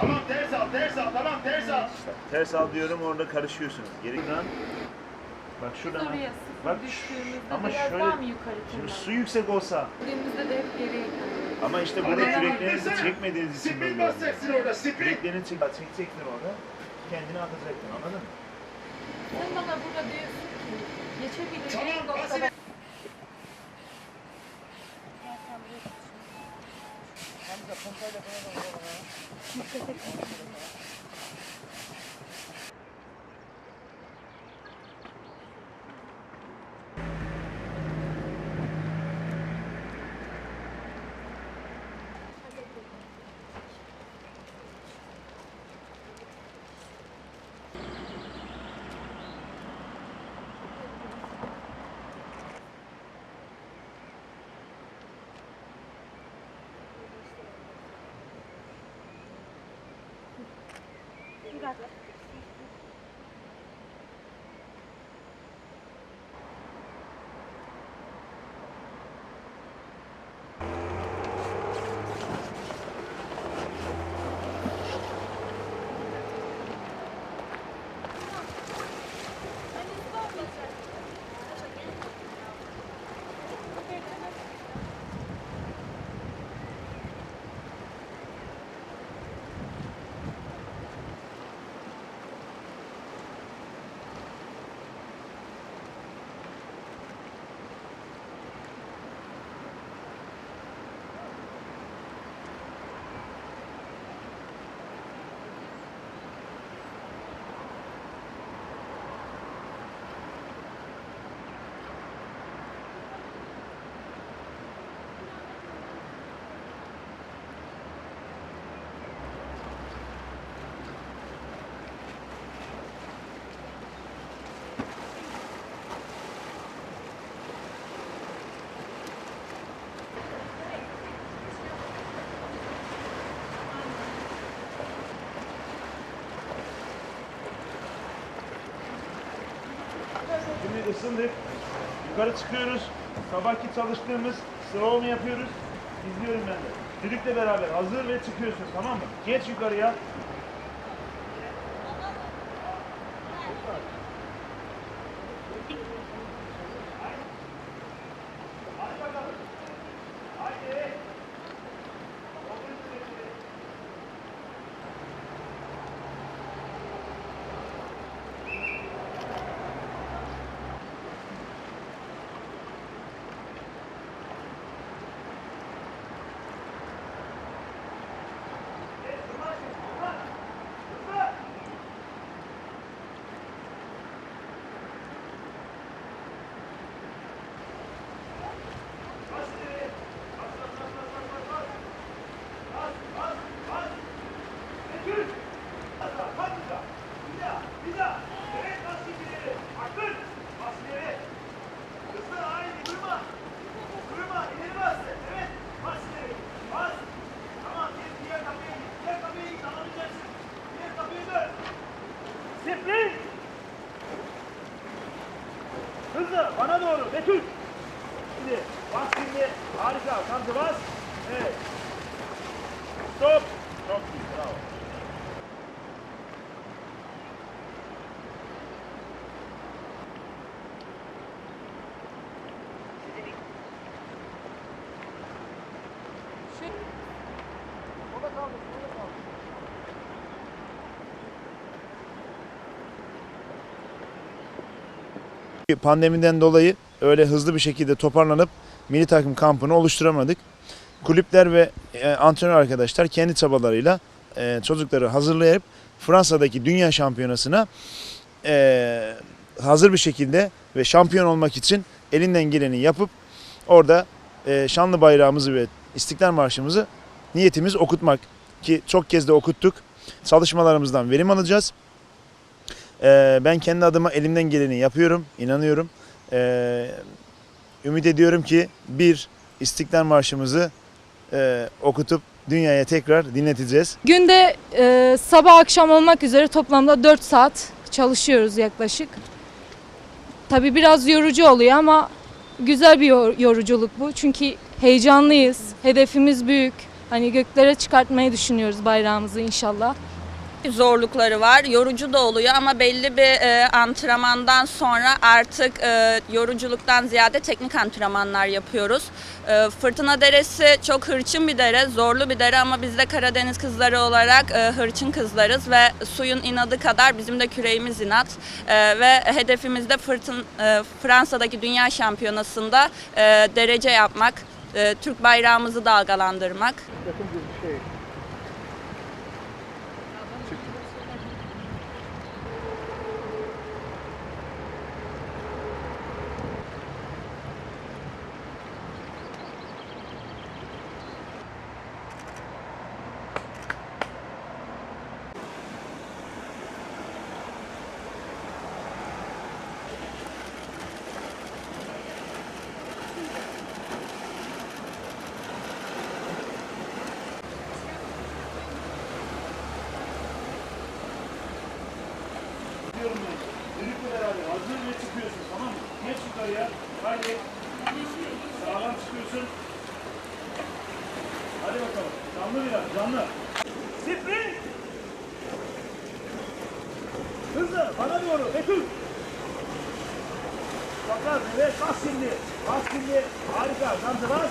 Tamam ters al, ters al, tamam ters al. Ters al diyorum orada karışıyorsunuz. Geriden bak şuradan. Sıfır Bak düştüğümüzde ama biraz şöyle daha mı yukarı şimdi su yüksek olsa Gittiğimizde de hep geriye ama işte burada Hadi küreklerinizi çekmediğiniz için Spin böyle oluyor. basacaksın orada, spin. Küreklerini çek, çekecektin orada. Kendini atacaktın anladın mı? Sen bana burada diyorsun ki geçebileceğin Tamam, noktada basit. Şimdi ısındık. Yukarı çıkıyoruz. Sabahki çalıştığımız slalom yapıyoruz. İzliyorum ben de. Düdükle beraber hazır ve çıkıyorsun tamam mı? Geç yukarıya. Doğru Betül. Şimdi bas şimdi. Harika. Kamcı bas. Evet. Stop. Çok iyi. Bravo. Pandemiden dolayı öyle hızlı bir şekilde toparlanıp milli takım kampını oluşturamadık. Kulüpler ve e, antrenör arkadaşlar kendi çabalarıyla e, çocukları hazırlayıp Fransa'daki dünya şampiyonasına e, hazır bir şekilde ve şampiyon olmak için elinden geleni yapıp orada e, şanlı bayrağımızı ve İstiklal Marşımızı niyetimiz okutmak ki çok kez de okuttuk. Çalışmalarımızdan verim alacağız. Ee, ben kendi adıma elimden geleni yapıyorum, inanıyorum. Ee, ümit ediyorum ki bir İstiklal Marşımızı e, okutup dünyaya tekrar dinleteceğiz. Günde e, sabah akşam olmak üzere toplamda 4 saat çalışıyoruz yaklaşık. Tabii biraz yorucu oluyor ama güzel bir yor- yoruculuk bu. Çünkü heyecanlıyız, hedefimiz büyük. Hani göklere çıkartmayı düşünüyoruz bayrağımızı inşallah. Zorlukları var. Yorucu da oluyor ama belli bir e, antrenmandan sonra artık e, yoruculuktan ziyade teknik antrenmanlar yapıyoruz. E, Fırtına Deresi çok hırçın bir dere, zorlu bir dere ama biz de Karadeniz kızları olarak e, hırçın kızlarız ve suyun inadı kadar bizim de küreğimiz inat E, ve hedefimiz de fırtın, e, Fransa'daki Dünya Şampiyonası'nda e, derece yapmak, e, Türk bayrağımızı dalgalandırmak. Diyorum ben. Birlikte beraber hazır ve çıkıyorsun tamam mı? Geç yukarıya. Haydi. Sağlam çıkıyorsun. Hadi bakalım. Canlı biraz canlı. Sprint. Hızlı bana doğru. Betül. Bakar evet bas şimdi. Bas şimdi. Harika. Gamze bas.